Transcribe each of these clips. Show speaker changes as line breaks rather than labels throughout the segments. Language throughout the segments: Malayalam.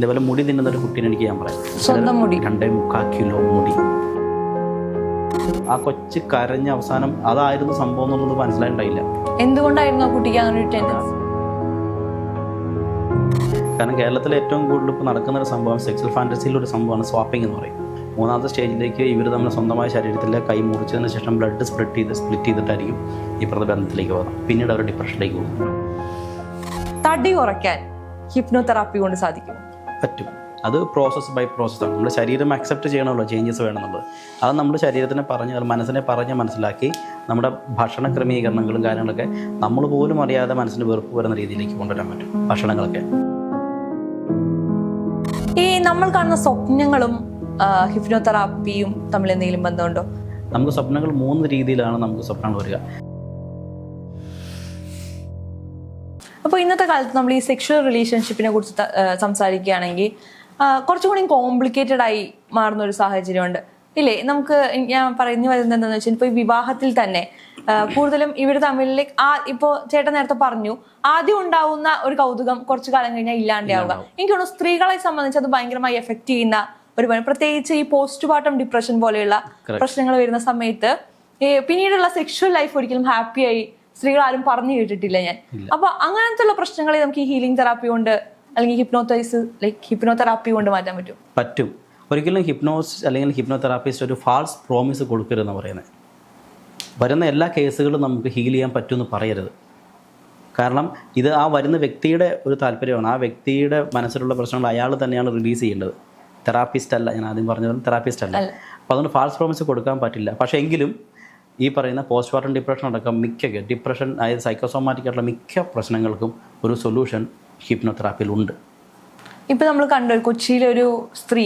ഇതേപോലെ മുടി തിന്നുന്ന ഒരു കുട്ടീനെ എനിക്ക് ഞാൻ പറയാം.
സ്വന്തം മുടി.
രണ്ടേ മുക്കാൽ കിലോ മുടി. ആ കൊച്ച് കരഞ്ഞ അവസാനം അതായിരുന്നു സംഭവം എന്നുള്ളത് മനസ്സിലായിട്ടുണ്ടായില്ല.
എന്തുകൊണ്ടായിരുന്നു ആ കുട്ടിക്ക് അങ്ങനെ ഒരു ടെൻഡൻസി
കാരണം കേരളത്തിൽ ഏറ്റവും കൂടുതൽ ഇപ്പോൾ നടക്കുന്ന ഒരു സംഭവം സെക്സൽ ഫാന്റസിയിലെ ഒരു സംഭവമാണ് സ്വാപ്പിംഗ് എന്ന് പറയും. മൂന്നാമത്തെ സ്റ്റേജിലേക്ക് ഇവർ തമ്മിൽ സ്വന്തമായ ശരീരത്തിലെ കൈ മുറിച്ചതിന് ശേഷം ബ്ലഡ് സ്പ്ലിറ്റ് ചെയ്ത് സ്പ്ലിറ്റ് ചെയ്തിട്ടായിരിക്കും ഈ പ്രതിബന്ധത്തിലേക്ക് പോകുന്നത്. പിന്നീട് അവർ ഡിപ്രഷനിലേക്ക് പോകും.
തടി കുറയ്ക്കാൻ ഹിപ്നോതെറാപ്പി കൊണ്ട് സാധിക്കും
പറ്റും. അത് പ്രോസസ്സ് ബൈ പ്രോസസ്സാണ് നമ്മുടെ ശരീരം അക്സെപ്റ്റ് ചെയ്യണമല്ലോ ചേഞ്ചസ് വേണമെന്നുള്ളത്. അത് നമ്മുടെ ശരീരത്തിനെ പറഞ്ഞ് മനസ്സിനെ പറഞ്ഞ് മനസ്സിലാക്കി നമ്മുടെ ഭക്ഷണ ക്രമീകരണങ്ങളും കാര്യങ്ങളൊക്കെ നമ്മൾ പോലും അറിയാതെ മനസ്സിന് വെറുപ്പ് വരുന്ന രീതിയിലേക്ക് കൊണ്ടുവരാൻ പറ്റും ഭക്ഷണങ്ങളൊക്കെ.
ഈ നമ്മൾ കാണുന്ന സ്വപ്നങ്ങളും ഹിപ്നോതെറാപ്പിയും തമ്മിൽ എന്തെങ്കിലും ബന്ധമുണ്ടോ?
നമുക്ക് സ്വപ്നങ്ങൾ മൂന്ന് രീതിയിലാണ് നമുക്ക് സ്വപ്നങ്ങൾ വരിക.
അപ്പോൾ ഇന്നത്തെ കാലത്ത് നമ്മൾ ഈ സെക്ഷൽ റിലേഷൻഷിപ്പിനെ കുറിച്ച് സംസാരിക്കുകയാണെങ്കിൽ കുറച്ചുകൂടി കുറച്ചും കൂടി കോംപ്ലിക്കേറ്റഡ് ആയി മാറുന്ന ഒരു സാഹചര്യമുണ്ട്. ഇല്ലേ? നമുക്ക് ഞാൻ പറഞ്ഞു വരുന്നത് എന്താണെന്ന് വെച്ചാൽ ഇപ്പോൾ വിവാഹത്തിൽ തന്നെ കൂടുതലും ഇവർ തമ്മിലേക്ക് ആ ഇപ്പോൾ ചേട്ടൻ നേരത്തെ പറഞ്ഞു ആദ്യം ഉണ്ടാവുന്ന ഒരു കൗതുകം കുറച്ചു കാലം കഴിഞ്ഞാൽ ഇല്ലാണ്ടാവുക. എനിക്ക് തോന്നുന്നു സ്ത്രീകളെ സംബന്ധിച്ച് അത് ഭയങ്കരമായി എഫക്ട് ചെയ്യുന്ന ഒരു പണി പ്രത്യേകിച്ച് ഈ പോസ്റ്റ് പാർട്ടം ഡിപ്രഷൻ പോലെയുള്ള പ്രശ്നങ്ങൾ വരുന്ന സമയത്ത് പിന്നീടുള്ള സെക്ഷൽ ലൈഫ് ഒരിക്കലും ഹാപ്പിയായി സ്ത്രീകൾ ആരും പറഞ്ഞു കേട്ടിട്ടില്ല ഞാൻ. അപ്പൊ അങ്ങനത്തെ ഉള്ള പ്രശ്നങ്ങളെ നമുക്ക് ഈ ഹീലിംഗ് തെറാപ്പി കൊണ്ട് അല്ലെങ്കിൽ ഹിപ്നോതൈസ് ലൈക്ക് ഹിപ്നോ തെറാപ്പി കൊണ്ട് മാറ്റാൻ പറ്റും?
പറ്റും. ഒരിക്കലും ഹിപ്നോസ് അല്ലെങ്കിൽ ഹിപ്നോ തെറാപ്പിസ്റ്റ് ഒരു ഫാൾസ് പ്രോമിസ് കൊടുക്കരുതെന്ന് പറയുന്നത് വരുന്ന എല്ലാ കേസുകളും നമുക്ക് ഹീൽ ചെയ്യാൻ പറ്റുമെന്ന് പറയരുത്. കാരണം ഇത് ആ വരുന്ന വ്യക്തിയുടെ ഒരു താല്പര്യമാണ്. ആ വ്യക്തിയുടെ മനസ്സിലുള്ള പ്രശ്നങ്ങൾ അയാൾ തന്നെയാണ് റിലീസ് ചെയ്യേണ്ടത്. തെറാപ്പിസ്റ്റ് അല്ല ഞാൻ ആദ്യം പറഞ്ഞത് തെറാപ്പിസ്റ്റ് അല്ല. അപ്പോൾ അതുകൊണ്ട് ഫാൾസ് പ്രോമിസ് കൊടുക്കാൻ പറ്റില്ല. പക്ഷേ എങ്കിലും ഈ പറയുന്ന പോസ്റ്റ്മോർട്ടം ഡിപ്രഷൻ അടക്കം മിക്ക ഡിപ്രഷൻ അതായത് സൈക്കോസോമാറ്റിക് ആയിട്ടുള്ള മിക്ക പ്രശ്നങ്ങൾക്കും ഒരു സൊല്യൂഷൻ ഹിപ്നോതെറാപ്പിയിലുണ്ട് ഉണ്ട്
ഇപ്പൊ നമ്മൾ കണ്ടു കൊച്ചിയിലെ ഒരു സ്ത്രീ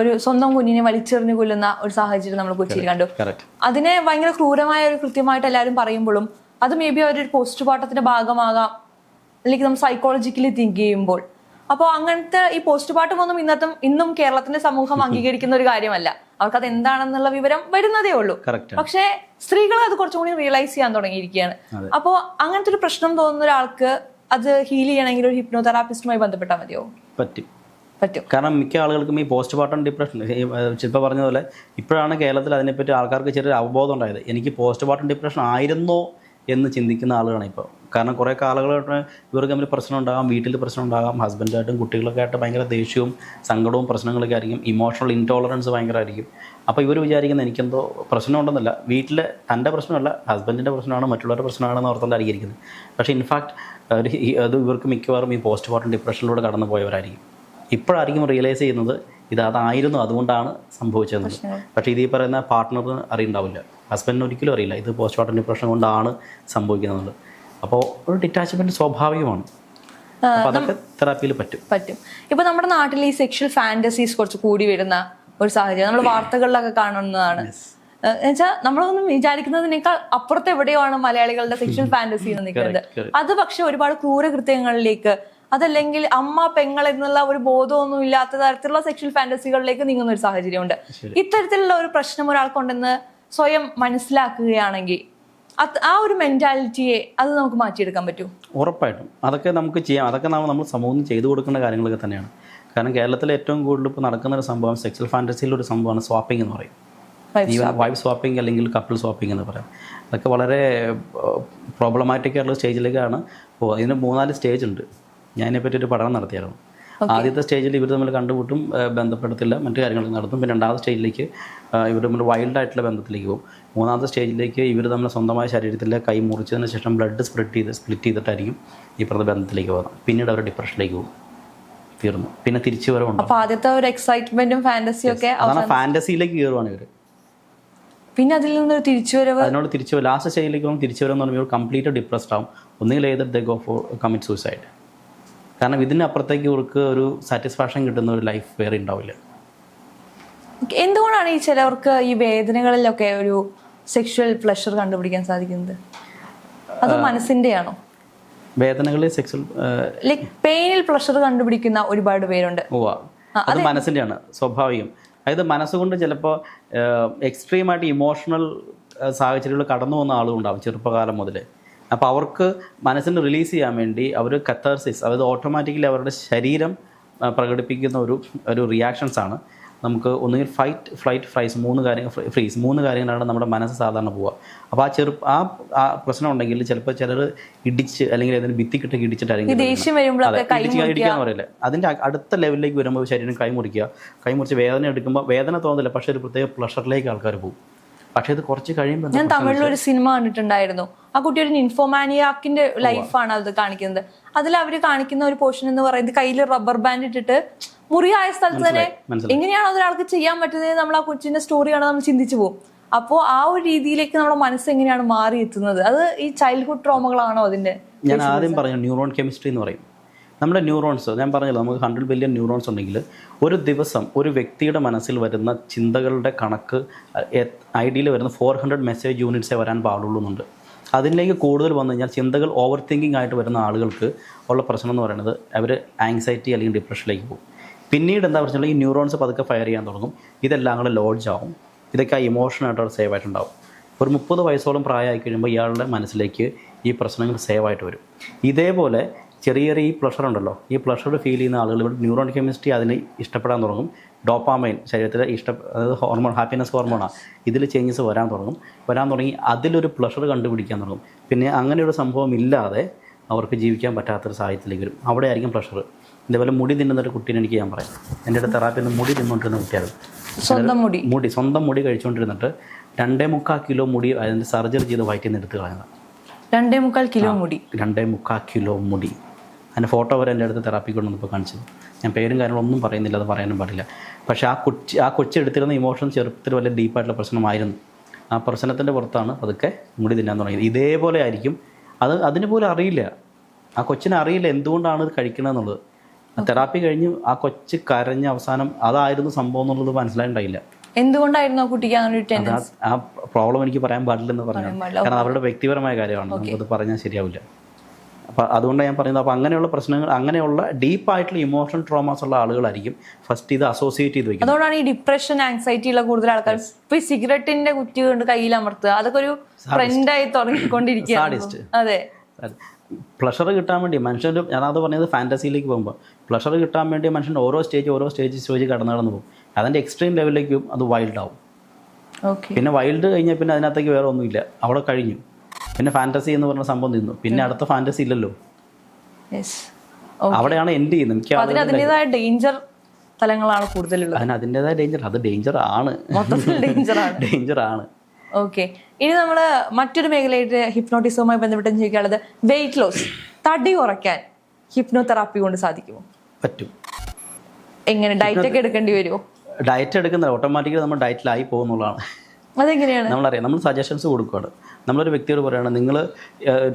ഒരു സ്വന്തം കുഞ്ഞിനെ വലിച്ചെറിഞ്ഞു കൊല്ലുന്ന ഒരു സാഹചര്യം നമ്മൾ കൊച്ചിയിൽ കണ്ടു. അതിനെ ഭയങ്കര ക്രൂരമായ ഒരു കൃത്യമായിട്ട് എല്ലാവരും പറയുമ്പോഴും അത് മേ ബി അവരൊരു പോസ്റ്റ്മോർട്ടത്തിന്റെ ഭാഗമാകാം അല്ലെങ്കിൽ നമ്മൾ സൈക്കോളജിക്കലി തിങ്ക് ചെയ്യുമ്പോൾ. അപ്പോൾ അങ്ങനത്തെ ഈ പോസ്റ്റ്മോർട്ടം ഒന്നും ഇന്നത്തും ഇന്നും കേരളത്തിന്റെ സമൂഹം അംഗീകരിക്കുന്ന ഒരു കാര്യമല്ല. അവർക്ക് അത് എന്താണെന്നുള്ള വിവരം വരുന്നതേ ഉള്ളൂ. പക്ഷേ സ്ത്രീകൾ അത് കുറച്ചും കൂടി റിയലൈസ് ചെയ്യാൻ തുടങ്ങിയിരിക്കുകയാണ്.
അപ്പോ
അപ്പോൾ അങ്ങനത്തെ ഒരു പ്രശ്നം തോന്നുന്ന ഒരാൾക്ക് അത് ഹീൽ ചെയ്യണമെങ്കിൽ ഒരു ഹിപ്നോതെറാപ്പിസ്റ്റുമായി ബന്ധപ്പെട്ടാൽ മതിയോ?
പറ്റും.
പറ്റും.
കാരണം മിക്ക ആളുകൾക്കും ഈ പോസ്റ്റ് പാർട്ടം ഡിപ്രഷൻ ശില്പ പറഞ്ഞതുപോലെ പോലെ ഇപ്പോഴാണ് കേരളത്തിൽ അതിനെപ്പറ്റി ആൾക്കാർക്ക് ചെറിയൊരു അവബോധം ഉണ്ടായത്. എനിക്ക് പോസ്റ്റ് പാർട്ടം ഡിപ്രഷൻ ആയിരുന്നോ എന്ന് ചിന്തിക്കുന്ന ആളുകളാണ് ഇപ്പോൾ. കാരണം കുറേ കാലങ്ങളായിട്ട് ഇവർക്ക് തമ്മിൽ പ്രശ്നം ഉണ്ടാകാം വീട്ടിൽ പ്രശ്നം ഉണ്ടാകാം ഹസ്ബൻഡായിട്ടും കുട്ടികളൊക്കെ ആയിട്ട് ഭയങ്കര ദേഷ്യവും സങ്കടവും പ്രശ്നങ്ങളൊക്കെ ആയിരിക്കും ഇമോഷണൽ ഇൻടോളറൻസ് ഭയങ്കരമായിരിക്കും. അപ്പോൾ ഇവർ വിചാരിക്കുന്ന എനിക്കെന്തോ പ്രശ്നമുണ്ടെന്നല്ല വീട്ടിൽ തന്റെ പ്രശ്നമല്ല ഹസ്ബൻഡിന്റെ പ്രശ്നമാണ് മറ്റുള്ളവരുടെ പ്രശ്നമാണെന്ന് ഓർത്തുകൊണ്ടായിരിക്കും ഇരിക്കുന്നത് പക്ഷേ ഇൻഫാക്ട് അത് ഇവർക്ക് മിക്കവാറും ഈ പോസ്റ്റ് പാർട്ടം ഡിപ്രഷനിലൂടെ കടന്നു പോയവരായിരിക്കും ഇപ്പോഴായിരിക്കും റിയലൈസ് ചെയ്യുന്നത് ഇത് അതായിരുന്നു അതുകൊണ്ടാണ് സംഭവിച്ചത് പക്ഷേ ഇത് ഈ പറയുന്ന പാർട്ട്ണറിന് അറിയണ്ടാവില്ല ഹസ്ബൻഡിന് ഒരിക്കലും അറിയില്ല. ഇത് പോസ്റ്റ് പാർട്ടം ഡിപ്രഷൻ കൊണ്ടാണ് സംഭവിക്കുന്നത് അപ്പോൾ ഒരു ഡിറ്റാച്ച്മെന്റ് സ്വാഭാവികമാണ്. അതൊക്കെ തെറാപ്പിയിൽ പറ്റും.
പറ്റും. ഇപ്പൊ നമ്മുടെ നാട്ടിൽ ഈ സെക്ഷൽ ഫാന്റസീസ് കുറച്ച് കൂടി വരുന്ന ഒരു സാഹചര്യം. നമ്മൾ വാർത്തകളിലൊക്കെ കാണുന്നതാണ്. എന്നുവെച്ചാൽ നമ്മളൊന്നും വിചാരിക്കുന്നതിനേക്കാൾ അപ്പുറത്ത് എവിടെയോ ആണ് മലയാളികളുടെ സെക്ഷൽ ഫാന്റസി എന്ന് നിൽക്കുന്നത്. അത് പക്ഷെ ഒരുപാട് ക്രൂരകൃത്യങ്ങളിലേക്ക് അതല്ലെങ്കിൽ അമ്മ പെങ്ങൾ എന്നുള്ള ഒരു ബോധമൊന്നും ഇല്ലാത്ത തരത്തിലുള്ള സെക്ഷൽ ഫാന്റസികളിലേക്ക് നീങ്ങുന്ന ഒരു സാഹചര്യമുണ്ട്. ഇത്തരത്തിലുള്ള ഒരു പ്രശ്നം ഒരാൾക്കുണ്ടെന്ന് സ്വയം മനസ്സിലാക്കുകയാണെങ്കിൽ ആ ഒരു മെന്റാലിറ്റിയെ അത് നമുക്ക് മാറ്റിയെടുക്കാൻ പറ്റും?
ഉറപ്പായിട്ടും. അതൊക്കെ നമുക്ക് ചെയ്യാം. അതൊക്കെ നമ്മൾ നമ്മൾ സമൂഹം ചെയ്തു കൊടുക്കേണ്ട കാര്യങ്ങളൊക്കെ തന്നെയാണ്. കാരണം കേരളത്തിൽ ഏറ്റവും കൂടുതൽ ഇപ്പോൾ നടക്കുന്ന ഒരു സംഭവം സെക്സൽ ഫാന്റസിയിലൊരു സംഭവമാണ് സ്വാപ്പിംഗ് എന്ന് പറയും. ഈവൻ വൈഫ് സ്വാപ്പിംഗ് അല്ലെങ്കിൽ കപ്പിൾ സ്വാപ്പിംഗ് എന്ന് പറയാം. അതൊക്കെ വളരെ പ്രോബ്ലമാറ്റിക് ആയിട്ടുള്ള സ്റ്റേജിലേക്കാണ് ഇതിന് മൂന്നാൽ സ്റ്റേജ് ഉണ്ട്. ഞാൻ പറ്റി ഒരു പഠനം നടത്തിയായിരുന്നു. ആദ്യത്തെ സ്റ്റേജിൽ ഇവർ തമ്മിൽ കണ്ടുമുട്ടും ബന്ധപ്പെടുത്തില്ല മറ്റു കാര്യങ്ങളൊക്കെ നടത്തും. പിന്നെ രണ്ടാമത്തെ സ്റ്റേജിലേക്ക് ഇവർ തമ്മിൽ വൈൽഡ് ആയിട്ടുള്ള ബന്ധത്തിലേക്ക് പോകും. മൂന്നാമത്തെ സ്റ്റേജിലേക്ക് ഇവർ തമ്മിൽ സ്വന്തമായ ശരീരത്തിൽ കൈ മുറിച്ചതിന് ശേഷം ബ്ലഡ് സ്പ്ലിറ്റ് ചെയ്ത് സ്പ്ലിറ്റ് ചെയ്തിട്ടായിരിക്കും പ്രതി ബന്ധത്തിലേക്ക് പോകുന്നത് പിന്നീട് അവർ ഡിപ്രഷനിലേക്ക് പോകും. തീർന്നു. പിന്നെ തിരിച്ചു വരവുണ്ട്
ഫാന്റസിയിലേക്ക് ആദ്യത്തെ ഒരു എക്സൈറ്റ്മെന്റും ഫാന്റസിയും ഒക്കെ
അതാണ് ഫാന്റസിയിലേക്ക് കയറുവാണ് ഇവർ
പിന്നെ അതിൽ നിന്ന് തിരിച്ചുവരവ്
അതിനോട് തിരിച്ചു ലാസ്റ്റ് സ്റ്റേജിലേക്ക് പോകുമ്പോൾ തിരിച്ചു എന്ന് പറയുമ്പോൾ കംപ്ലീറ്റ് ഡിപ്രസ്ഡ് ആവും. ഒന്നുകിൽ ഏത് the go for commit suicide കാരണം ഇതിനപ്പുറത്തേക്ക് ഇവർക്ക് ഒരു സാറ്റിസ്ഫാക്ഷൻ കിട്ടുന്ന ഒരു ലൈഫ് വേറെ ഉണ്ടാവില്ല.
എന്തുകൊണ്ടാണ് ഈ ചിലവർക്ക് ഈ വേദനകളിലൊക്കെ ഒരു സെക്ഷൽ പ്ലഷർ കണ്ടുപിടിക്കാൻ സാധിക്കുന്നത്? അത് മനസ്സിന്റെയാണോ?
വേദനകളിൽ സെക്സൽ
ലൈക് പെയിനിൽ പ്ലഷർ കണ്ടുപിടിക്കുന്ന ഒരുപാട് പേരുണ്ട്.
ഓ അത് മനസ്സിന്റെയാണ് സ്വാഭാവികം. അതായത് മനസ്സുകൊണ്ട് ചിലപ്പോൾ എക്സ്ട്രീമായിട്ട് ഇമോഷണൽ സാഹചര്യങ്ങൾ കടന്നു വന്ന ആളുകളുണ്ടാവും ചെറുപ്പകാലം മുതൽ അപ്പോൾ അവർക്ക് മനസ്സിന് റിലീസ് ചെയ്യാൻ വേണ്ടി അവർ കത്തേഴ്സിസ് അതായത് ഓട്ടോമാറ്റിക്കലി അവരുടെ ശരീരം പ്രകടിപ്പിക്കുന്ന ഒരു ഒരു റിയാക്ഷൻസ് ആണ്. നമുക്ക് ഒന്നുകിൽ ഫൈറ്റ് ഫ്ലൈറ്റ് ഫ്രൈസ് മൂന്ന് കാര്യങ്ങൾ ഫ്രീസ് മൂന്ന് കാര്യങ്ങളാണ് നമ്മുടെ മനസ്സ് സാധാരണ പോവുക. അപ്പോൾ ആ ചെറു ആ ആ പ്രശ്നം ഉണ്ടെങ്കിൽ ചിലപ്പോൾ ചിലർ ഇടിച്ച് അല്ലെങ്കിൽ ഏതെങ്കിലും ഭിത്തി
കിട്ടി
ഇടിച്ചിട്ടായിരിക്കും ഇടിക്കാന്ന് പറയില്ല. അതിന്റെ അടുത്ത ലെവലിലേക്ക് വരുമ്പോൾ ശരീരം കൈമുറിക്കുക കൈമുറിച്ച് വേദന എടുക്കുമ്പോൾ വേദന തോന്നില്ല പക്ഷേ ഒരു പ്രത്യേക പ്ലഷറിലേക്ക് ആൾക്കാർ പോകും. പക്ഷേ ഇത് കുറച്ച് കഴിയുമ്പോൾ
ഞാൻ തമിഴിൽ ഒരു സിനിമ കണ്ടിട്ടുണ്ടായിരുന്നു. ആ കുട്ടി ഒരു ഇൻഫോമാനിയാക്കിന്റെ ലൈഫാണ് അത് കാണിക്കുന്നത്. അതിൽ അവർ കാണിക്കുന്ന ഒരു പോർഷൻ എന്ന് പറയുന്നത് കയ്യിൽ റബ്ബർ ബാൻഡ് ഇട്ടിട്ട് മുറിയായ സ്ഥലത്ത് തന്നെ എങ്ങനെയാണോ ഒരാൾക്ക് ചെയ്യാൻ പറ്റുന്നത് നമ്മൾ ആ കൊച്ചിന്റെ സ്റ്റോറിയാണ് നമ്മൾ ചിന്തിച്ചു പോകും. അപ്പോൾ ആ ഒരു രീതിയിലേക്ക് നമ്മുടെ മനസ്സ് എങ്ങനെയാണ് മാറി എത്തുന്നത് അത് ഈ ചൈൽഡ്ഹുഡ് ട്രോമകളാണോ അതിന്റെ
ഞാൻ ആദ്യം പറഞ്ഞു ന്യൂറോൺ കെമിസ്ട്രി എന്ന് പറയും. നമ്മുടെ ന്യൂറോൺസ് ഞാൻ പറഞ്ഞല്ലോ നമുക്ക് ഹൺഡ്രഡ് ബില്യൺ ന്യൂറോൺസ് ഉണ്ടെങ്കിൽ ഒരു ദിവസം ഒരു വ്യക്തിയുടെ മനസ്സിൽ വരുന്ന ചിന്തകളുടെ കണക്ക് ഐഡിയയിൽ വരുന്ന ഫോർ ഹൺഡ്രഡ് മെസ്സേജ് യൂണിറ്റ്സേ വരാൻ പാടുള്ളൂ എന്നുണ്ട് അതിലേക്ക് കൂടുതൽ വന്നു കഴിഞ്ഞാൽ ചിന്തകൾ ഓവർ തിങ്കിങ് ആയിട്ട് വരുന്ന ആളുകൾക്ക് ഉള്ള പ്രശ്നം എന്ന് പറയുന്നത് അവർ ആങ്സൈറ്റി അല്ലെങ്കിൽ ഡിപ്രഷനിലേക്ക് പോകും. പിന്നീട് എന്താ പറഞ്ഞാൽ ഈ ന്യൂറോൺസ് പതുക്കെ ഫയർ ചെയ്യാൻ തുടങ്ങും. ഇതെല്ലാം കൂടെ ലോഡ്ജ് ആവും. ഇതൊക്കെ ആ ഇമോഷനായിട്ട് സേവ് ആയിട്ടുണ്ടാവും. ഒരു മുപ്പത് വയസ്സോളം പ്രായമായി കഴിയുമ്പോൾ ഇയാളുടെ മനസ്സിലേക്ക് ഈ പ്രശ്നങ്ങൾ സേവ് ആയിട്ട് വരും. ഇതേപോലെ ചെറിയ ചെറിയ ഈ പ്ലഷർ ഉണ്ടല്ലോ. ഈ പ്ലഷർ ഫീൽ ചെയ്യുന്ന ആളുകൾ ഇവിടെ ന്യൂറോൺ കെമിസ്ട്രി അതിനെ ഇഷ്ടപ്പെടാൻ തുടങ്ങും. ഡോപ്പാമൈൻ ശരീരത്തിലെ ഇഷ്ട അതായത് ഹോർമോൺ ഹാപ്പിനെസ് ഹോർമോണാണ് ഇതിൽ ചേഞ്ചസ് വരാൻ തുടങ്ങും. വരാൻ തുടങ്ങി അതിലൊരു പ്ലഷർ കണ്ടുപിടിക്കാൻ തുടങ്ങും. പിന്നെ അങ്ങനെയൊരു സംഭവം ഇല്ലാതെ അവർക്ക് ജീവിക്കാൻ പറ്റാത്തൊരു സാഹചര്യത്തിലേക്ക് വരും. അവിടെ ആയിരിക്കും പ്ലഷർ ഇതേപോലെ മുടി തിന്നുന്ന ഒരു കുട്ടീനെ എനിക്ക് ഞാൻ പറയാം. എന്റെ അടുത്ത് തെറാപ്പിൽ നിന്ന് മുടി തിന്നുകൊണ്ടിരുന്ന കുട്ടിയാണ്.
സ്വന്തം മുടി.
മുടി സ്വന്തം മുടി കഴിച്ചുകൊണ്ടിരുന്നിട്ട് രണ്ടേ മുക്കാൽ കിലോ മുടി അതിന്റെ സർജറി ചെയ്ത് വയറ്റിൽ നിന്ന് എടുത്ത് കളയുന്നത്
രണ്ടേ മുക്കാൽ കിലോ മുടി.
രണ്ടേ മുക്കാൽ കിലോ മുടി. അതിന്റെ ഫോട്ടോ വരെ എന്റെ അടുത്ത് തെറാപ്പി കൊണ്ടുവന്നപ്പോൾ കാണിച്ചത് ഞാൻ പേരും കാര്യങ്ങളൊന്നും പറയുന്നില്ല അത് പറയാനും പാടില്ല. പക്ഷേ ആ കൊച്ചി ആ കൊച്ചി എടുത്തിരുന്ന ഇമോഷൻ ചെറുപ്പത്തിൽ വലിയ ഡീപ്പായിട്ടുള്ള പ്രശ്നമായിരുന്നു. ആ പ്രശ്നത്തിന്റെ പുറത്താണ് അതൊക്കെ മുടി തിന്നാൻ തുടങ്ങിയത്. ഇതേപോലെ ആയിരിക്കും. അത് അതിന് പോലും അറിയില്ല. ആ കൊച്ചിനെ അറിയില്ല എന്തുകൊണ്ടാണ് ഇത് കഴിക്കണമെന്നുള്ളത് തെറാപ്പി കഴിഞ്ഞ് ആ കൊച്ച് കരഞ്ഞ അവസാനം അതായിരുന്നു സംഭവം എന്നുള്ളത് മനസ്സിലായിട്ടുണ്ടായില്ല.
എന്തുകൊണ്ടായിരുന്നു ആ കുട്ടിക്ക്
ആ പ്രോബ്ലം എനിക്ക് പറയാൻ പാടില്ലെന്ന് പറഞ്ഞു? കാരണം അവരുടെ വ്യക്തിപരമായ കാര്യമാണ്. നമുക്കത് പറഞ്ഞാൽ ശരിയാവില്ല. അപ്പം അതുകൊണ്ടാണ് ഞാൻ പറയുന്നത് അപ്പോൾ അങ്ങനെയുള്ള പ്രശ്നങ്ങൾ അങ്ങനെയുള്ള ഡീപ്പായിട്ടുള്ള ഇമോഷണൽ ട്രോമാസ് ഉള്ള ആളുകളായിരിക്കും ഫസ്റ്റ് ഇത് അസോസിയേറ്റ് ചെയ്ത് വെക്കുന്നത്.
അതുകൊണ്ടാണ് ഈ ഡിപ്രഷൻ ആങ്സൈറ്റി ഉള്ള കൂടുതൽ ആൾക്കാർ ഇപ്പൊ ഈ സിഗരറ്റിന്റെ കുറ്റി കൊണ്ട് കയ്യിൽ അമർത്തുക അതൊക്കെ ഒരു ട്രെൻഡായി
തുടങ്ങിക്കൊണ്ടിരിക്കുക.
അതെ.
പ്ലഷർ കിട്ടാൻ വേണ്ടി മനുഷ്യന്റെ ഞാനത് പറഞ്ഞത് ഫാന്റസിയിലേക്ക് പോകുമ്പോൾ പ്ലഷർ കിട്ടാൻ വേണ്ടി മനുഷ്യൻ ഓരോ സ്റ്റേജ് ഓരോ സ്റ്റേജ് സ്റ്റേജ് കടന്നു കടന്നു പോകും. അതിന്റെ എക്സ്ട്രീം ലെവലിലേക്കും അത് വൈൽഡ് ആവും. പിന്നെ വൈൽഡ് കഴിഞ്ഞാൽ പിന്നെ അതിനകത്തേക്ക് വേറെ ഒന്നുമില്ല. അവിടെ കഴിഞ്ഞു. പിന്നെ ഫാന്റസി എന്ന് പറഞ്ഞ സംഭവം നിന്നു. പിന്നെ അടുത്ത ഫാന്റസി ഇല്ലല്ലോ. അവിടെയാണ് എൻഡ് ചെയ്യുന്നത്. മിക്ക
അതിന് അതിന്റെതായ ഡേഞ്ചർ തലങ്ങളാണ് കൂടുതലുള്ളത്.
അതിന് അതിന്റെതായ ഡേഞ്ചർ അത് ഡേഞ്ചർ ആണ്.
ഡേഞ്ചർ ആണ്.
ഡേഞ്ചർ ആണ്.
ഓക്കെ ഇനി നമ്മൾ മറ്റൊരു മേഖലയായിട്ട് ഹിപ്നോട്ടിസവുമായി ബന്ധപ്പെട്ട് ചോദിക്കാനുള്ളത് വെയിറ്റ് ലോസ് തടി കുറയ്ക്കാൻ ഹിപ്നോതെറാപ്പി കൊണ്ട് സാധിക്കുമോ?
പറ്റും.
എങ്ങനെ? ഡയറ്റ് ഒക്കെ എടുക്കേണ്ടി വരുമോ?
ഡയറ്റ് എടുക്കുന്നത് ഓട്ടോമാറ്റിക്കലി നമ്മൾ ഡയറ്റിലായി പോകുന്നുള്ളതാണ്.
അതെങ്ങനെയാണ്?
നമ്മളറിയാം നമ്മൾ സജഷൻസ് കൊടുക്കുകയാണ് നമ്മളൊരു വ്യക്തിയോട് പറയുകയാണ് നിങ്ങൾ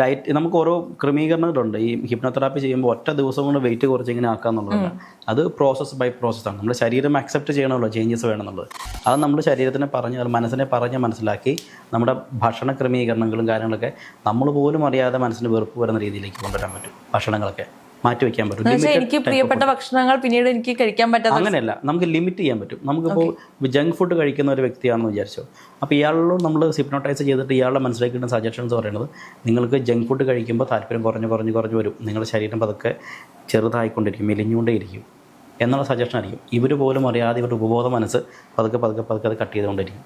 ഡയറ്റ് നമുക്ക് ഓരോ ക്രമീകരണങ്ങളുണ്ട്. ഈ ഹിപ്നോതെറാപ്പി ചെയ്യുമ്പോൾ ഒറ്റ ദിവസം കൊണ്ട് വെയിറ്റ് കുറച്ച് ഇങ്ങനെ ആക്കാന്നുള്ളതല്ല അത് പ്രോസസ്സ് ബൈ പ്രോസസ്സാണ് നമ്മുടെ ശരീരം അക്സെപ്റ്റ് ചെയ്യണമല്ലോ ചേഞ്ചസ് വേണമെന്നുള്ളത്. അത് നമ്മുടെ ശരീരത്തിനെ പറഞ്ഞ് മനസ്സിനെ പറഞ്ഞ് മനസ്സിലാക്കി നമ്മുടെ ഭക്ഷണ ക്രമീകരണങ്ങളും കാര്യങ്ങളൊക്കെ നമ്മൾ പോലും അറിയാതെ മനസ്സിന് വെറുപ്പ് വരുന്ന രീതിയിലേക്ക് കൊണ്ടുവരാൻ പറ്റും ഭക്ഷണങ്ങളൊക്കെ. മാറ്റി വെക്കാൻ പറ്റും.
എനിക്ക് പ്രിയപ്പെട്ട ഭക്ഷണങ്ങൾ പിന്നീട് എനിക്ക് കഴിക്കാൻ പറ്റാത്ത
അങ്ങനെയല്ല നമുക്ക് ലിമിറ്റ് ചെയ്യാൻ പറ്റും. നമുക്കിപ്പോൾ ജങ്ക് ഫുഡ് കഴിക്കുന്ന ഒരു വ്യക്തിയാണെന്ന് വിചാരിച്ചോ. അപ്പോൾ ഇയാളിലും നമ്മൾ സിപ്നോട്ടൈസ് ചെയ്തിട്ട് ഇയാളെ മനസ്സിലേക്ക് കിട്ടുന്ന സജഷൻസ് പറയുന്നത് നിങ്ങൾക്ക് ജങ്ക് ഫുഡ് കഴിക്കുമ്പോൾ താല്പര്യം കുറഞ്ഞ് കുറഞ്ഞ് കുറഞ്ഞ് വരും. നിങ്ങളുടെ ശരീരം പതുക്കെ ചെറുതായിക്കൊണ്ടിരിക്കും മെലിഞ്ഞുകൊണ്ടേയിരിക്കും എന്നുള്ള സജഷൻ ആയിരിക്കും. ഇവർ പോലും അറിയാതെ ഇവരുടെ ഉപബോധ മനസ്സ് പതുക്കെ പതുക്കെ പതുക്കെ അത് കട്ട് ചെയ്തുകൊണ്ടിരിക്കും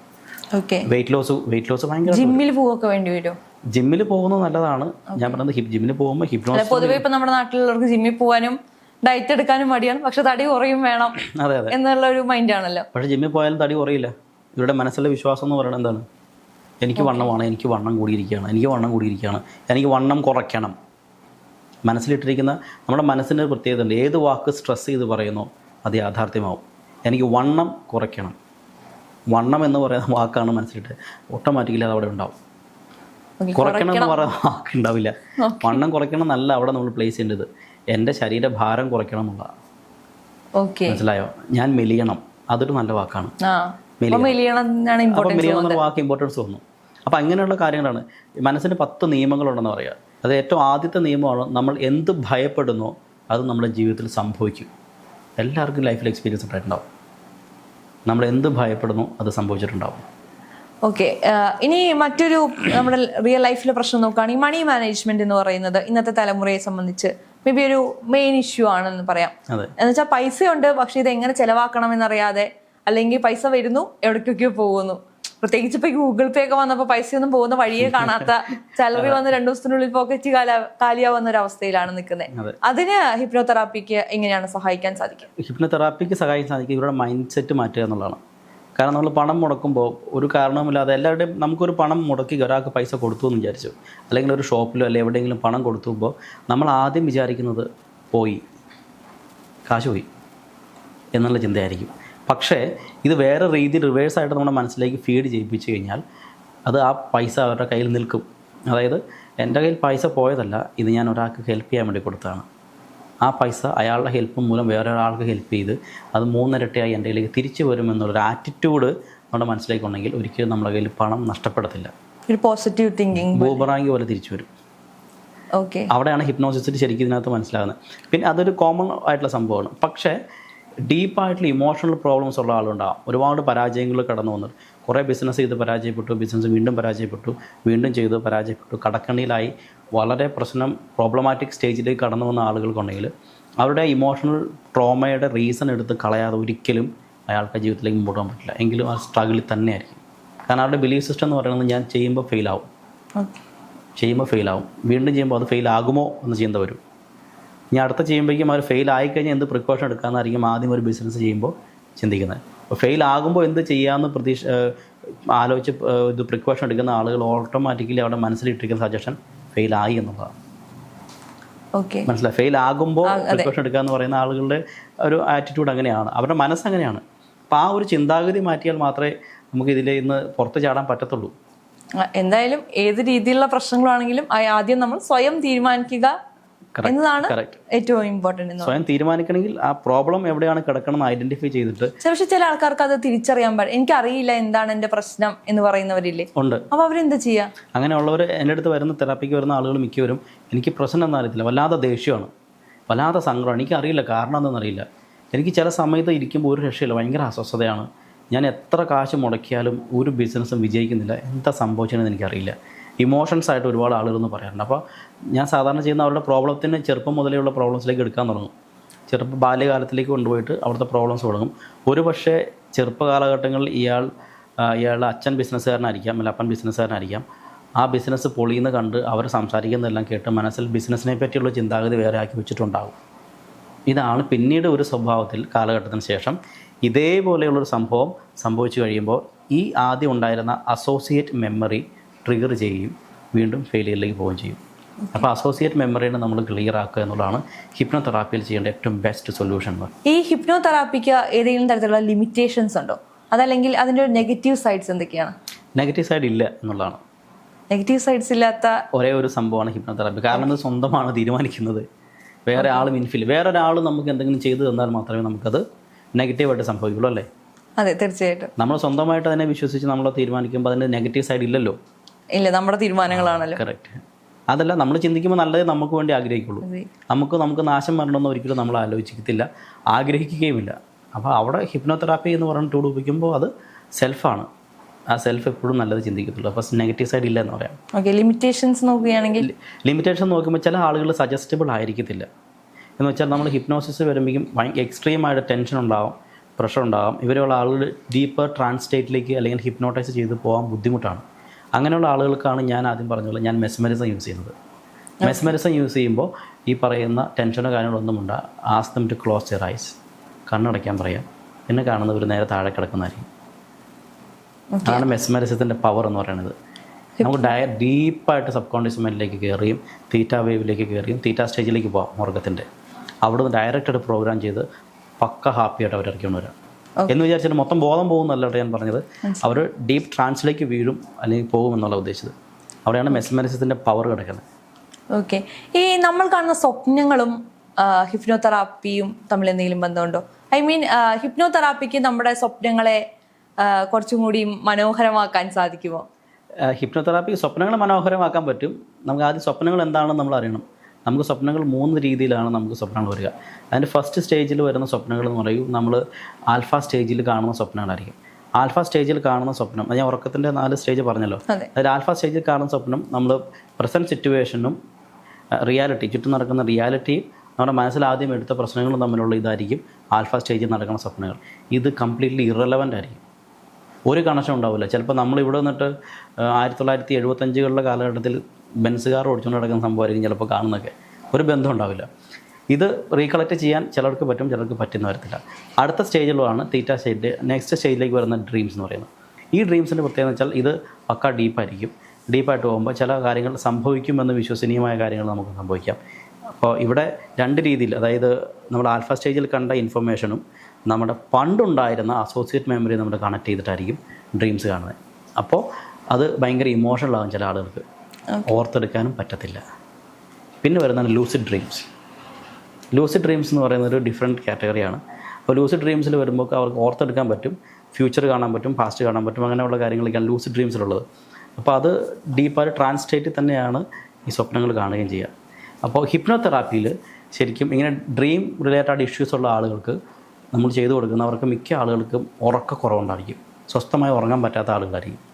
വെയിറ്റ് ലോസ് വെയിറ്റ് ലോസ് ഭയങ്കര
ജിമ്മിൽ പോവൊക്കെ വേണ്ടി വരുമോ
ജിമ്മിൽ പോകുന്നത് നല്ലതാണ്. ഞാൻ പറയുന്നത് ഹിപ് ജിമ്മിൽ പോകുമ്പോൾ ഹിപ്നോസ്
പൊതുവെ ഇപ്പൊ നമ്മുടെ നാട്ടിലുള്ളവർക്ക് ജിമ്മിൽ പോകാനും ഡയറ്റ് എടുക്കാനും മടിയാണ്. പക്ഷെ തടി കുറയും വേണം
അതെ അതെ.
എന്നുള്ള ഒരു മൈൻഡ് ആണല്ലോ.
പക്ഷെ ജിമ്മിൽ പോയാലും തടി കുറയില്ല. ഇവരുടെ മനസ്സിലെ വിശ്വാസം എന്ന് പറയുന്നത് എന്താണ്? എനിക്ക് വണ്ണമാണ് എനിക്ക് വണ്ണം കൂടിയിരിക്കുകയാണ് എനിക്ക് വണ്ണം കൂടിയിരിക്കുകയാണ് എനിക്ക് വണ്ണം കുറയ്ക്കണം. മനസ്സിലിട്ടിരിക്കുന്ന നമ്മുടെ മനസ്സിന്റെ പ്രത്യേകത ഉണ്ട് ഏത് വാക്ക് സ്ട്രെസ് ചെയ്ത് പറയുന്നോ അത് യാഥാർത്ഥ്യമാവും. എനിക്ക് വണ്ണം കുറയ്ക്കണം. വണ്ണം എന്ന് പറയുന്ന വാക്കാണ് മനസ്സിലിട്ട്. ഓട്ടോമാറ്റിക്കലി അത് അവിടെ ഉണ്ടാവും. കുറയ്ക്കണം എന്ന് പറയുന്ന വാക്ക് ഉണ്ടാവില്ല. വണ്ണം കുറയ്ക്കണം എന്നല്ല അവിടെ നമ്മൾ പ്ലേസ് ചെയ്യേണ്ടത്. എന്റെ ശരീരഭാരം കുറയ്ക്കണം എന്നുള്ളതാണ്
ഓക്കെ
മനസ്സിലായോ? ഞാൻ മെലിയണം. അതൊരു നല്ല വാക്കാണ്. മിനിമം എന്ന വാക്ക് ഇമ്പോർട്ടൻസ് തോന്നുന്നു അപ്പം അങ്ങനെയുള്ള കാര്യങ്ങളാണ്. മനസ്സിന് പത്ത് നിയമങ്ങളുണ്ടെന്ന് പറയുക അത് ഏറ്റവും ആദ്യത്തെ നിയമമാണ് നമ്മൾ എന്ത് ഭയപ്പെടുന്നോ അത് നമ്മുടെ ജീവിതത്തിൽ സംഭവിക്കും. എല്ലാവർക്കും ലൈഫിൽ എക്സ്പീരിയൻസ് ഉണ്ടായിട്ടുണ്ടാവും. നമ്മൾ എന്ത് ഭയപ്പെടുന്നു അത് സംഭവിച്ചിട്ടുണ്ടാവും.
ഓക്കെ ഇനി മറ്റൊരു നമ്മുടെ റിയൽ ലൈഫിലെ പ്രശ്നം നോക്കുകയാണെങ്കിൽ മണി മാനേജ്മെന്റ് എന്ന് പറയുന്നത് ഇന്നത്തെ തലമുറയെ സംബന്ധിച്ച് മേ ബി ഒരു മെയിൻ ഇഷ്യൂ ആണെന്ന് പറയാം. എന്ന് വെച്ചാൽ പൈസയുണ്ട് പക്ഷെ ഇത് എങ്ങനെ ചെലവാക്കണം എന്നറിയാതെ അല്ലെങ്കിൽ പൈസ വരുന്നു എവിടേക്കൊക്കെയോ പോകുന്നു. പ്രത്യേകിച്ച് ഇപ്പൊ ഗൂഗിൾ പേ ഒക്കെ വന്നപ്പോൾ ഒന്നും പോകുന്ന വഴിയെ കാണാത്ത സാലറി വന്ന് രണ്ടു ദിവസത്തിനുള്ളിൽ പോക്കറ്റ് കാല കാലിയാവുന്ന ഒരു അവസ്ഥയിലാണ് നിൽക്കുന്നത്
അതെ.
അതിന് ഹിപ്നോതെറാപ്പിക്ക് എങ്ങനെയാണ് സഹായിക്കാൻ സാധിക്കുക?
ഹിപ്നോതെറാപ്പിക്ക് സഹായിക്കാൻ സാധിക്കും ഇവരുടെ മൈൻഡ് സെറ്റ് മാറ്റുക എന്നുള്ളതാണ്. കാരണം നമ്മൾ പണം മുടക്കുമ്പോൾ ഒരു കാരണവുമില്ലാതെ എല്ലാവരുടെയും നമുക്കൊരു പണം മുടക്കി ഒരാൾക്ക് പൈസ കൊടുത്തു എന്ന് വിചാരിച്ചു. അല്ലെങ്കിൽ ഒരു ഷോപ്പിലോ അല്ലെങ്കിൽ എവിടെയെങ്കിലും പണം കൊടുത്തുമ്പോൾ നമ്മൾ ആദ്യം വിചാരിക്കുന്നത് പോയി കാശ് പോയി എന്നുള്ള ചിന്തയായിരിക്കും. പക്ഷേ ഇത് വേറെ രീതിയിൽ റിവേഴ്സായിട്ട് നമ്മുടെ മനസ്സിലേക്ക് ഫീഡ് ചെയ്യിപ്പിച്ചു കഴിഞ്ഞാൽ അത് ആ പൈസ അവരുടെ കയ്യിൽ നിൽക്കും. അതായത് എന്റെ കയ്യിൽ പൈസ പോയതല്ല ഇത് ഞാൻ ഒരാൾക്ക് ഹെൽപ്പ് ചെയ്യാൻ വേണ്ടി കൊടുത്തതാണ്. ആ പൈസ അയാളുടെ ഹെൽപ്പ് മൂലം വേറെ ഒരാൾക്ക് ഹെൽപ്പ് ചെയ്ത് അത് മൂന്നിരട്ടിയായി എന്റെ കയ്യിലേക്ക് തിരിച്ചു വരുമെന്നുള്ളൊരു ആറ്റിറ്റ്യൂഡ് നമ്മുടെ മനസ്സിലേക്ക് ഉണ്ടെങ്കിൽ ഒരിക്കലും നമ്മുടെ കയ്യിൽ പണം നഷ്ടപ്പെടത്തില്ല.
ഒരു പോസിറ്റീവ് തിങ്കിങ്
ബൂബറാങ്കി പോലെ തിരിച്ചു വരും.
ഓക്കെ
അവിടെയാണ് ഹിപ്നോസിസിൽ ശരിക്കും ഇതിനകത്ത് മനസ്സിലാകുന്നത്. പിന്നെ അതൊരു കോമൺ ആയിട്ടുള്ള സംഭവമാണ്. പക്ഷേ ഡീപ്പായിട്ടുള്ള ഇമോഷണൽ പ്രോബ്ലംസ് ഉള്ള ആളുണ്ടാകും ഒരുപാട് പരാജയങ്ങൾ കടന്നു വന്നത്. കുറേ ബിസിനസ് ചെയ്ത് പരാജയപ്പെട്ടു ബിസിനസ് വീണ്ടും പരാജയപ്പെട്ടു വീണ്ടും ചെയ്ത് പരാജയപ്പെട്ടു. കടക്കണിയിലായി വളരെ പ്രശ്നം പ്രോബ്ലമാറ്റിക് സ്റ്റേജിലേക്ക് കടന്നു വന്ന ആളുകൾക്കുണ്ടെങ്കിൽ അവരുടെ ഇമോഷണൽ ട്രോമയുടെ റീസൺ എടുത്ത് കളയാതെ ഒരിക്കലും അയാൾക്ക് ജീവിതത്തിലേക്ക് മുമ്പോട്ട് പോകാൻ പറ്റില്ല. എങ്കിലും ആ സ്ട്രഗിളിൽ തന്നെയായിരിക്കും. കാരണം അവരുടെ ബിലീഫ് സിസ്റ്റം എന്ന് പറയുന്നത് ഞാൻ ചെയ്യുമ്പോൾ
ഫെയിലാവും
ചെയ്യുമ്പോൾ ഫെയിലാവും വീണ്ടും ചെയ്യുമ്പോൾ അത് ഫെയിലാകുമോ എന്ന് ചിന്ത വരും. ഇനി അടുത്ത ചെയ്യുമ്പോഴേക്കും അവർ ഫെയിൽ ആയിക്കഴിഞ്ഞാൽ എന്ത് പ്രിക്കോഷൻ എടുക്കാമെന്നായിരിക്കും ആദ്യം ഒരു ബിസിനസ് ചെയ്യുമ്പോൾ ചിന്തിക്കുന്നത്. അപ്പോൾ ഫെയിൽ ആകുമ്പോൾ എന്ത് ചെയ്യാമെന്ന് പ്രതീക്ഷ ആലോചിച്ച് ഇത് പ്രിക്കോഷൻ എടുക്കുന്ന ആളുകൾ ഓട്ടോമാറ്റിക്കലി അവിടെ മനസ്സിലിട്ടിരിക്കുന്ന സജഷൻ ഫെയിൽ ആയി എന്നുള്ളതാണ്.
ഓക്കെ
മനസ്സിലായി? ഫെയിൽ ആകുമ്പോൾ പ്രിക്കോഷൻ എടുക്കുക എന്ന് പറയുന്ന ആളുകളുടെ ഒരു ആറ്റിറ്റ്യൂഡ് അങ്ങനെയാണ്. അവരുടെ മനസ്സ് അങ്ങനെയാണ്. അപ്പോൾ ആ ഒരു ചിന്താഗതി മാറ്റിയാൽ മാത്രമേ നമുക്ക് ഇതിൽ ഇന്ന് പുറത്ത് ചാടാൻ പറ്റത്തുള്ളൂ.
എന്തായാലും ഏത് രീതിയിലുള്ള പ്രശ്നങ്ങളാണെങ്കിലും ആദ്യം നമ്മൾ സ്വയം തീരുമാനിക്കുക എന്നതാണ് ഏറ്റവും ഇമ്പോർട്ടന്റ്
സ്വയം തീരുമാനിക്കണമെങ്കിൽ ആ പ്രോബ്ലം എവിടെയാണ് കിടക്കണം ഐഡന്റിഫൈ ചെയ്തിട്ട്
ചില പക്ഷെ ചില ആൾക്കാർക്ക് അത് തിരിച്ചറിയാൻ പാടില്ല. എനിക്കറിയില്ല എന്താണ് എന്റെ പ്രശ്നം എന്ന് പറയുന്നവരില്ലേ?
ഉണ്ട്.
അപ്പൊ അവരെന്താ ചെയ്യാ?
അങ്ങനെയുള്ളവർ എന്റെ അടുത്ത് വരുന്ന തെറാപ്പിക്ക് വരുന്ന ആളുകൾ മിക്കവരും എനിക്ക് പ്രശ്നം എന്താ അറിയത്തില്ല. വല്ലാതെ ദേഷ്യമാണ്. വല്ലാതെ സങ്കടമാണ്. എനിക്കറിയില്ല കാരണം എന്താണെന്ന് അറിയില്ല. എനിക്ക് ചില സമയത്ത് ഇരിക്കുമ്പോൾ ഒരു രക്ഷയില്ല. ഭയങ്കര അസ്വസ്ഥതയാണ്. ഞാൻ എത്ര കാശ് മുടക്കിയാലും ഒരു ബിസിനസ്സും വിജയിക്കുന്നില്ല. എന്താ സംഭവിച്ചതെന്ന് എനിക്കറിയില്ല. ഇമോഷൻസ് ആയിട്ട് ഒരുപാട് ആളുകളൊന്നും പറയാറുണ്ട്. അപ്പോൾ ഞാൻ സാധാരണ ചെയ്യുന്ന അവരുടെ പ്രോബ്ലത്തിന് ചെറുപ്പം മുതലേ ഉള്ള പ്രോബ്ലംസിലേക്ക് എടുക്കാൻ തുടങ്ങും. ചെറുപ്പം ബാല്യകാലത്തിലേക്ക് കൊണ്ടുപോയിട്ട് അവിടുത്തെ പ്രോബ്ലംസ് തുടങ്ങും. ഒരു പക്ഷേ ചെറുപ്പ കാലഘട്ടങ്ങളിൽ ഇയാൾ ഇയാളുടെ അച്ഛൻ ബിസിനസ്സുകാരനായിരിക്കാം അല്ലെങ്കിൽ അപ്പൻ ബിസിനസ്സുകാരനായിരിക്കാം. ആ ബിസിനസ് പൊളിയുന്ന കണ്ട് അവർ സംസാരിക്കുന്നതെല്ലാം കേട്ട് മനസ്സിൽ ബിസിനസ്സിനെ പറ്റിയുള്ള ചിന്താഗതി വേറെ ആക്കി വെച്ചിട്ടുണ്ടാകും. ഇതാണ് പിന്നീട് ഒരു സ്വഭാവത്തിൽ കാലഘട്ടത്തിന് ശേഷം ഇതേപോലെയുള്ളൊരു സംഭവം സംഭവിച്ചു കഴിയുമ്പോൾ ഈ ആദ്യം ഉണ്ടായിരുന്ന അസോസിയേറ്റ് മെമ്മറി ട്രിഗർ ചെയ്യുകയും വീണ്ടും ഫെയിലിയറിലേക്ക് പോവുകയും ചെയ്യും. അപ്പോൾ അസോസിയേറ്റ് മെമ്മറിനെ നമ്മൾ ക്ലിയർ ആക്കുക എന്നുള്ളതാണ് ഹിപ്നോതെറാപ്പിയിൽ ചെയ്യേണ്ട ഏറ്റവും ബെസ്റ്റ് സൊല്യൂഷൻ ഈ ഹിപ്നോ
ഈ ഹിപ്നോതെറാപ്പിക്ക് ഏതെങ്കിലും തരത്തിലുള്ള ലിമിറ്റേഷൻസ് ഉണ്ടോ? അതല്ലെങ്കിൽ അതിന്റെ ഒരു നെഗറ്റീവ് സൈഡ്സ് എന്തൊക്കെയാണ്?
നെഗറ്റീവ് സൈഡ് ഇല്ല എന്നുള്ളതാണ്.
നെഗറ്റീവ് സൈഡ്സ് ഇല്ലാത്ത
ഒരേ ഒരു സംഭവമാണ് ഹിപ്നോതെറാപ്പി കാരണം ഇത് സ്വന്തമാണ് തീരുമാനിക്കുന്നത്. വേറെ ആളും ഇൻഫിൽ വേറെ ഒരാൾ നമുക്ക് എന്തെങ്കിലും ചെയ്തു തന്നാൽ മാത്രമേ നമുക്കത് നെഗറ്റീവായിട്ട് സംഭവിക്കുള്ളൂ അല്ലേ?
അതെ തീർച്ചയായിട്ടും.
നമ്മൾ സ്വന്തമായിട്ട് തന്നെ വിശ്വസിച്ച് നമ്മൾ തീരുമാനിക്കുമ്പോൾ അതിന്റെ നെഗറ്റീവ് സൈഡ് ഇല്ലല്ലോ.
ഇല്ല നമ്മുടെ തീരുമാനങ്ങളാണല്ലോ.
കറക്റ്റ് അതല്ല നമ്മൾ ചിന്തിക്കുമ്പോൾ നല്ലത് നമുക്ക് വേണ്ടി ആഗ്രഹിക്കുള്ളൂ. നമുക്ക് നമുക്ക് നാശം വരണമെന്ന് ഒരിക്കലും നമ്മൾ ആലോചിക്കത്തില്ല. ആഗ്രഹിക്കുകയുമില്ല. അപ്പോൾ അവിടെ ഹിപ്നോതെറാപ്പി എന്ന് പറഞ്ഞ ടൂൾ ഉപയോഗിക്കുമ്പോൾ അത് സെൽഫാണ് ആ സെൽഫ് എപ്പോഴും നല്ലത് ചിന്തിക്കത്തുള്ളൂ. അപ്പോൾ നെഗറ്റീവ് സൈഡ് ഇല്ല എന്ന് പറയാം.
ഓക്കെ ലിമിറ്റേഷൻസ് നോക്കുകയാണെങ്കിൽ?
ലിമിറ്റേഷൻ നോക്കുമ്പോൾ ചില ആളുകൾ സജസ്റ്റബിൾ ആയിരിക്കത്തില്ല. എന്ന് വെച്ചാൽ നമ്മൾ ഹിപ്നോസിസ് വരുമ്പോഴേക്കും ഭയങ്കര എക്സ്ട്രീമായിട്ട് ടെൻഷൻ ഉണ്ടാവും പ്രഷർ ഉണ്ടാകും ഇവരെയുള്ള ആളുകൾ ഡീപ്പർ ട്രാൻസ്റ്റേറ്റിലേക്ക് അല്ലെങ്കിൽ ഹിപ്നോട്ടൈസ് ചെയ്ത് പോകാൻ ബുദ്ധിമുട്ടാണ്. അങ്ങനെയുള്ള ആളുകൾക്കാണ് ഞാൻ ആദ്യം പറഞ്ഞത് ഞാൻ മെസ്മറിസം യൂസ് ചെയ്യുന്നത്. മെസ്മറിസം യൂസ് ചെയ്യുമ്പോൾ ഈ പറയുന്ന ടെൻഷനോ കാര്യങ്ങളൊന്നും ഉണ്ട് ask them to close your eyes കണ്ണടയ്ക്കാൻ പറയാം. കാണുന്ന ഒരു നേരെ താഴെ കിടക്കുന്നതായിരിക്കും. അതാണ് മെസ്മറിസത്തിന്റെ പവർ എന്ന് പറയുന്നത്. നമുക്ക് ഡയ ഡീപ്പായിട്ട് സബ് കോൺഷ്യസ് മൈൻഡിലേക്ക് കയറിയും തീറ്റ വേവിലേക്ക് കയറിയും തീറ്റ സ്റ്റേജിലേക്ക് പോകാം മുറുകത്തിന്റെ അവിടുന്ന് ഡയറക്റ്റായിട്ട് പ്രോഗ്രാം ചെയ്ത് പക്ക ഹാപ്പിയായിട്ട് അവർ ഇറക്കിക്കൊണ്ട് വരാം. എന്ന് വിചാരിച്ചിട്ട് മൊത്തം ബോധം പോകുന്നല്ല ഞാൻ പറഞ്ഞത്. അവർ ഡീപ്പ് ട്രാൻസിലേക്ക് വീഴും അല്ലെങ്കിൽ പോകും എന്നുള്ള ഉദ്ദേശിച്ചത്. അവിടെയാണ് മെസ്മറിസത്തിന്റെ പവർ കിടക്കുന്നത്.
ഓക്കെ. ഈ നമ്മൾ കാണുന്ന സ്വപ്നങ്ങളും ഹിപ്നോതെറാപ്പിയും തമ്മിൽ എന്തെങ്കിലും ബന്ധമുണ്ടോ? ഐ മീൻ ഹിപ്നോതെറാപ്പിക്ക് നമ്മുടെ സ്വപ്നങ്ങളെ കുറച്ചും കൂടി മനോഹരമാക്കാൻ സാധിക്കുമോ?
ഹിപ്നോതെറാപ്പി സ്വപ്നങ്ങൾ മനോഹരമാക്കാൻ പറ്റും. നമുക്ക് ആദ്യം സ്വപ്നങ്ങൾ എന്താണെന്ന് നമ്മൾ അറിയണം. നമുക്ക് സ്വപ്നങ്ങൾ മൂന്ന് രീതിയിലാണ് നമുക്ക് സ്വപ്നങ്ങൾ വരിക. അതിന്റെ ഫസ്റ്റ് സ്റ്റേജിൽ വരുന്ന സ്വപ്നങ്ങൾ എന്ന് പറയും നമ്മൾ ആൽഫ സ്റ്റേജിൽ കാണുന്ന സ്വപ്നങ്ങളായിരിക്കും. ആൽഫ സ്റ്റേജിൽ കാണുന്ന സ്വപ്നം അത് ഞാൻ ഉറക്കത്തിന്റെ നാല് സ്റ്റേജ് പറഞ്ഞല്ലോ.
അതെ.
അതിൽ ആൽഫ സ്റ്റേജിൽ കാണുന്ന സ്വപ്നം നമ്മൾ പ്രസന്റ് സിറ്റുവേഷനും റിയാലിറ്റി ചുറ്റും നടക്കുന്ന റിയാലിറ്റി നമ്മുടെ മനസ്സിൽ ആദ്യം എടുത്ത പ്രശ്നങ്ങളും തമ്മിലുള്ള ഇതായിരിക്കും ആൽഫ സ്റ്റേജിൽ നടക്കുന്ന സ്വപ്നങ്ങൾ. ഇത് കംപ്ലീറ്റ്ലി ഇറലവന്റ് ആയിരിക്കും. ഒരു കണക്ഷൻ ഉണ്ടാവില്ല. ചിലപ്പോൾ നമ്മൾ ഇവിടെ നിന്നിട്ട് ആയിരത്തി തൊള്ളായിരത്തി എഴുപത്തഞ്ചുകളിലെ കാലഘട്ടത്തിൽ ബെൻസ് കാർ ഓടിച്ചുകൊണ്ട് നടക്കുന്ന സംഭവമായിരിക്കും ചിലപ്പോൾ കാണുന്നൊക്കെ ഒരു ബന്ധം ഉണ്ടാവില്ല. ഇത് റീകളക്ട് ചെയ്യാൻ ചിലർക്ക് പറ്റും ചിലർക്ക് പറ്റുന്ന വരത്തില്ല അടുത്ത സ്റ്റേജിലാണ് തീറ്റ സ്റ്റേജിൽ നെക്സ്റ്റ് സ്റ്റേജിലേക്ക് വരുന്ന ഡ്രീംസ് എന്ന് പറയുന്നത്. ഈ ഡ്രീംസിന്റെ പ്രത്യേകത വെച്ചാൽ ഇത് പക്ക ഡീപ്പായിരിക്കും ഡീപ്പായിട്ട് പോകുമ്പോൾ ചില കാര്യങ്ങൾ സംഭവിക്കുമെന്ന് വിശ്വസനീയമായ കാര്യങ്ങൾ നമുക്ക് സംഭവിക്കാം. അപ്പോൾ ഇവിടെ രണ്ട് രീതിയിൽ അതായത് നമ്മൾ ആൽഫ സ്റ്റേജിൽ കണ്ട ഇൻഫർമേഷനും നമ്മുടെ പണ്ടുണ്ടായിരുന്ന അസോസിയേറ്റ് മെമ്മറി നമ്മൾ കണക്ട് ചെയ്തിട്ടായിരിക്കും ഡ്രീംസ് കാണുന്നത് അപ്പോൾ അത് ഭയങ്കര ഇമോഷണൽ ആകും ചില ആളുകൾക്ക്. ഓർത്തെടുക്കാനും പറ്റത്തില്ല. പിന്നെ വരുന്നതാണ് ലൂസിഡ് ഡ്രീംസ് ലൂസിഡ് ഡ്രീംസ് എന്ന് പറയുന്ന ഒരു ഡിഫറെന്റ് കാറ്റഗറിയാണ് അപ്പോൾ ലൂസിഡ് ഡ്രീംസിൽ വരുമ്പോൾ അവർക്ക് ഓർത്തെടുക്കാൻ പറ്റും ഫ്യൂച്ചർ കാണാൻ പറ്റും പാസ്റ്റ് കാണാൻ പറ്റും അങ്ങനെയുള്ള കാര്യങ്ങളൊക്കെയാണ് ലൂസിഡ് ഡ്രീംസിലുള്ളത് അപ്പോൾ അത് ഡീപ്പായിട്ട് ട്രാൻസ്ലേറ്റ് തന്നെയാണ് ഈ സ്വപ്നങ്ങൾ കാണുകയും ചെയ്യുക. അപ്പോൾ ഹിപ്നോതെറാപ്പിയിൽ ശരിക്കും ഇങ്ങനെ ഡ്രീം റിലേറ്റഡ് ഇഷ്യൂസ് ഉള്ള ആളുകൾക്ക് നമ്മൾ ചെയ്തു കൊടുക്കുന്നവർക്ക് മിക്ക ആളുകൾക്കും ഉറക്കക്കുറവുണ്ടായിരിക്കും സ്വസ്ഥമായി ഉറങ്ങാൻ പറ്റാത്ത ആളുകളായിരിക്കും.